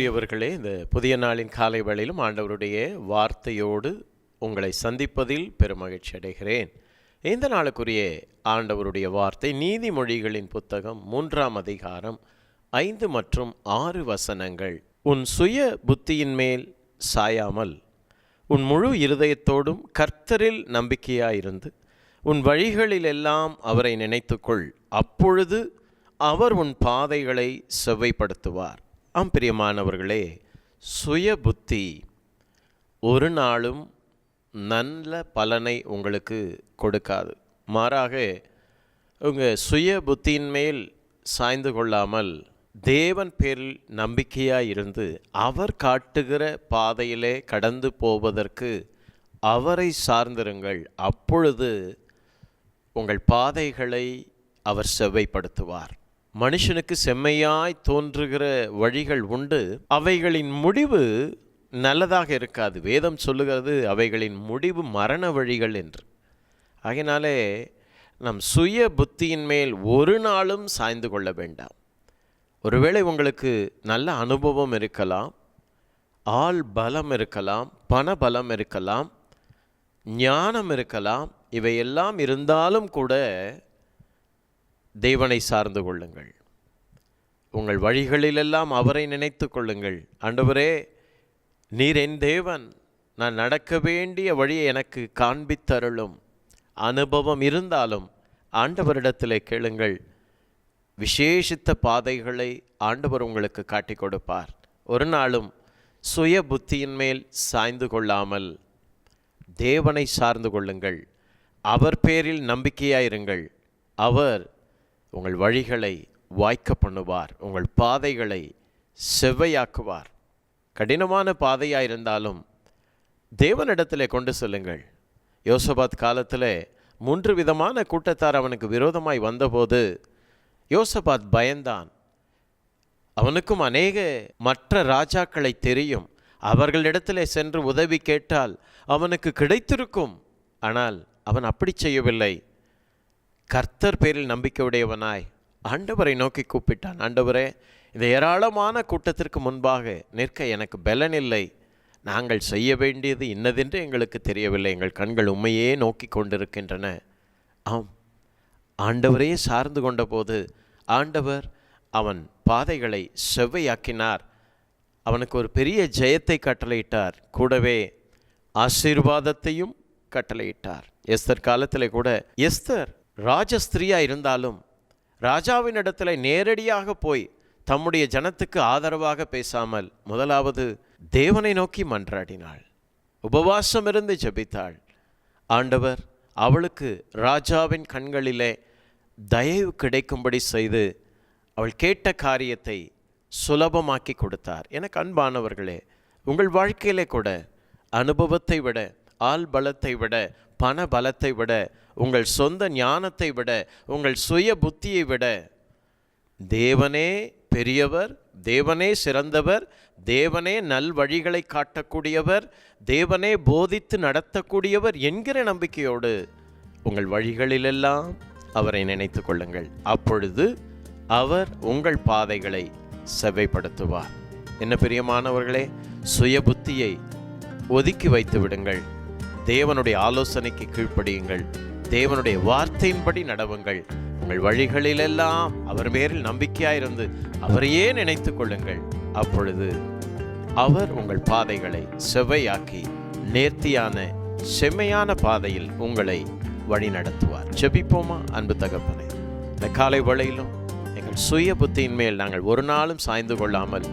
அன்புக்குரியவர்களே இந்த புதிய நாளின் காலை வேளையிலும் ஆண்டவருடைய வார்த்தையோடு உங்களை சந்திப்பதில் பெருமகிழ்ச்சி அடைகிறேன். இந்த நாளுக்குரிய ஆண்டவருடைய வார்த்தை நீதிமொழிகளின் புத்தகம் மூன்றாம் அதிகாரம் ஐந்து மற்றும் ஆறு வசனங்கள். உன் சுய புத்தியின் மேல் சாயாமல் உன் முழு இருதயத்தோடும் கர்த்தரில் நம்பிக்கையாயிருந்து உன் வழிகளிலெல்லாம் அவரை நினைத்துக்கொள். அப்பொழுது அவர் உன் பாதைகளை செவ்வைப்படுத்துவார். ஆம் பிரியமானவர்களே சுய புத்தி ஒரு நாளும் நல்ல பலனை உங்களுக்கு கொடுக்காது. மாறாக உங்கள் சுய புத்தியின் மேல் சாய்ந்து கொள்ளாமல் தேவன் பேரில் நம்பிக்கையாக இருந்து அவர் காட்டுகிற பாதையிலே கடந்து போவதற்கு அவரை சார்ந்திருங்கள். அப்பொழுது உங்கள் பாதைகளை அவர் செவ்வைப்படுத்துவார். மனுஷனுக்கு செம்மையாய் தோன்றுகிற வழிகள் உண்டு. அவைகளின் முடிவு நல்லதாக இருக்காது. வேதம் சொல்லுகிறது அவைகளின் முடிவு மரண வழிகள் என்று. ஆகினாலே நம் சுய புத்தியின் மேல் ஒரு நாளும் சாய்ந்து கொள்ள வேண்டாம். ஒருவேளை உங்களுக்கு நல்ல அனுபவம் இருக்கலாம் ஆள் பலம் இருக்கலாம் பண பலம் இருக்கலாம் ஞானம் இருக்கலாம் இவையெல்லாம் இருந்தாலும் கூட தேவனை சார்ந்து கொள்ளுங்கள். உங்கள் வழிகளிலெல்லாம் அவரை நினைத்து கொள்ளுங்கள். ஆண்டவரே நீர் என் தேவன். நான் நடக்க வேண்டிய வழியை எனக்கு காண்பித்தருளும். அனுபவம் இருந்தாலும் ஆண்டவரிடத்தில் கேளுங்கள். விசேஷித்த பாதைகளை ஆண்டவர் உங்களுக்கு காட்டி கொடுப்பார். ஒரு நாளும் சுய புத்தியின் மேல் சாய்ந்து கொள்ளாமல் தேவனை சார்ந்து கொள்ளுங்கள். அவர் பேரில் நம்பிக்கையாயிருங்கள். அவர் உங்கள் வழிகளை வாய்க்க பண்ணுவார். உங்கள் பாதைகளை செவ்வையாக்குவார். கடினமான பாதையாக இருந்தாலும் தேவனிடத்திலே கொண்டு செல்லுங்கள். யோசபாத் காலத்தில் மூன்று விதமான கூட்டத்தார் அவனுக்கு விரோதமாய் வந்தபோது யோசபாத் பயந்தான். அவனுக்கும் அநேக மற்ற ராஜாக்களை தெரியும். அவர்களிடத்திலே சென்று உதவி கேட்டால் அவனுக்கு கிடைத்திருக்கும். ஆனால் அவன் அப்படி செய்யவில்லை. கர்த்தர் பேரில் நம்பிக்கை உடையவனாய் ஆண்டவரை நோக்கி கூப்பிட்டான். ஆண்டவரே இந்த ஏராளமான கூட்டத்திற்கு முன்பாக நிற்க எனக்கு பலன் இல்லை. நாங்கள் செய்ய வேண்டியது இன்னதென்று எங்களுக்கு தெரியவில்லை. எங்கள் கண்கள் உண்மையே நோக்கி கொண்டிருக்கின்றன. ஆம் ஆண்டவரையே சார்ந்து கொண்டபோது ஆண்டவர் அவன் பாதைகளை செவ்வையாக்கினார். அவனுக்கு ஒரு பெரிய ஜெயத்தை கட்டளையிட்டார். கூடவே ஆசீர்வாதத்தையும் கட்டளையிட்டார். எஸ்தர் காலத்தில் கூட எஸ்தர் ராஜஸ்திரியாக இருந்தாலும் ராஜாவின் இடத்துல நேரடியாக போய் தம்முடைய ஜனத்துக்கு ஆதரவாக பேசாமல் முதலாவது தேவனை நோக்கி மன்றாடினாள். உபவாசம் இருந்து ஜபித்தாள். ஆண்டவர் அவளுக்கு ராஜாவின் கண்களிலே தயவு கிடைக்கும்படி செய்து அவள் கேட்ட காரியத்தை சுலபமாக்கி கொடுத்தார். எனக்கு அன்பானவர்களே உங்கள் வாழ்க்கையிலே கூட அனுபவத்தை விட ஆள் பலத்தை விட பண பலத்தை விட உங்கள் சொந்த ஞானத்தை விட உங்கள் சுய புத்தியை விட தேவனே பெரியவர் தேவனே சிறந்தவர் தேவனே நல் வழிகளை காட்டக்கூடியவர் தேவனே போதித்து நடத்தக்கூடியவர் என்கிற நம்பிக்கையோடு உங்கள் வழிகளிலெல்லாம் அவரை நினைத்து கொள்ளுங்கள். அப்பொழுது அவர் உங்கள் பாதைகளை செவ்வைப்படுத்துவார். என்ன பிரியமானவர்களே சுய புத்தியை ஒதுக்கி வைத்து விடுங்கள். தேவனுடைய ஆலோசனைக்கு கீழ்ப்படியுங்கள். தேவனுடைய வார்த்தையின்படி நடவுங்கள். உங்கள் வழிகளிலெல்லாம் அவர் பேரில் நம்பிக்கையாயிருந்து அவரையே நினைத்து கொள்ளுங்கள். அப்பொழுது அவர் உங்கள் பாதைகளை செவ்வையாக்கி நேர்த்தியான செம்மையான பாதையில் உங்களை வழி நடத்துவார் செபிப்போமா அன்பு தகப்பனே? இந்த காலை வழியிலும் எங்கள் சுய புத்தியின் மேல் நாங்கள் ஒரு நாளும் சாய்ந்து கொள்ளாமல்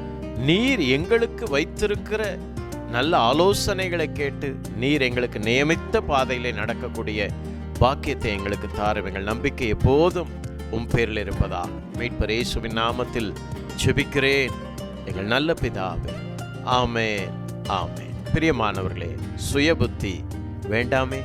நீர் எங்களுக்கு வைத்திருக்கிற நல்ல ஆலோசனைகளை கேட்டு நீர் எங்களுக்கு நியமித்த பாதையிலே நடக்கக்கூடிய பாக்கியத்தை எங்களுக்கு தாரும். எங்கள் நம்பிக்கை எப்போதும் உம் பேரில் இருப்பதா? மீட்பர் இயேசுவின் நாமத்தில் ஜெபிக்கிறேன். எங்கள் நல்ல பிதாவே ஆமே ஆமே பிரியமானவர்களே சுய புத்தி வேண்டாமே?